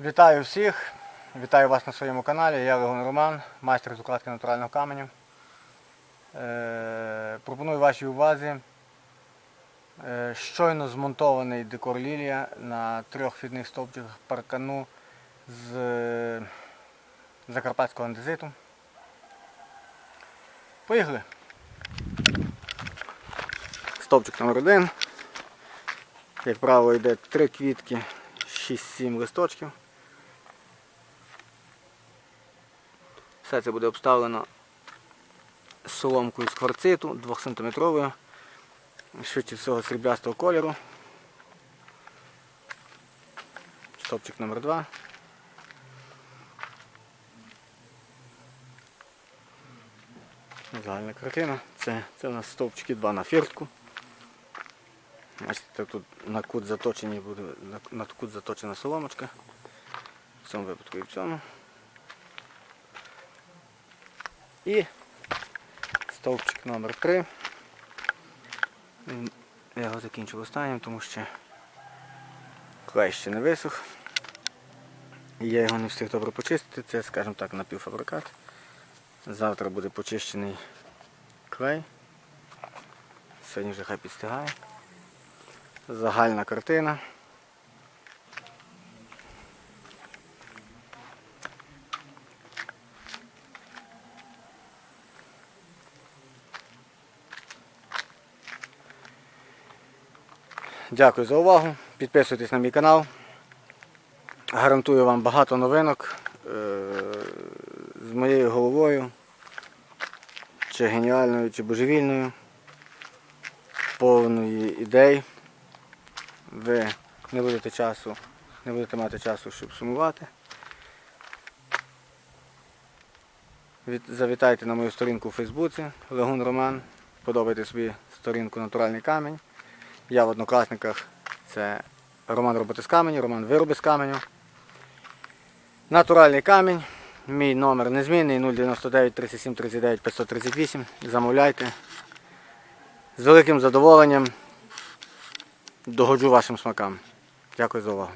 Вітаю всіх! Вітаю вас на своєму каналі. Я Легон Роман, майстер з укладки натурального каменю. Е, пропоную вашій увазі е, щойно змонтований декор лілія на трьох фідних стовпчиках паркану з е, закарпатського андезиту. Поїхали! Стовпчик номер один. Як правило, йде три квітки, 6-7 листочків. Все це буде обставлено соломкою з кварциту 2-сантиметровою, швидше всього сріблястого кольору. Стопчик номер 2 Загальна картина. Це, це у нас стовпчики 2 на фіртку. Бачите, тут на кут заточені буде на, на кут заточена соломочка. В цьому випадку і в цьому. І стовпчик номер 3 Я його закінчив останнім, тому що клей ще не висох. Я його не встиг добре почистити, це, скажімо так, напівфабрикат. Завтра буде почищений клей. Сьогодні вже хай підстигає. Загальна картина. Дякую за увагу. Підписуйтесь на мій канал. Гарантую вам багато новинок е, з моєю головою, чи геніальною, чи божевільною, повної ідей. Ви не будете часу, не будете мати часу, щоб сумувати. Завітайте на мою сторінку у Фейсбуці Легун Роман. Подобайте собі сторінку Натуральний камінь. Я в однокласниках це Роман роботи з каменю, Роман вироби з каменю. Натуральний камінь. Мій номер незмінний 099 37 39 538. Замовляйте. З великим задоволенням догоджу вашим смакам. Дякую за увагу.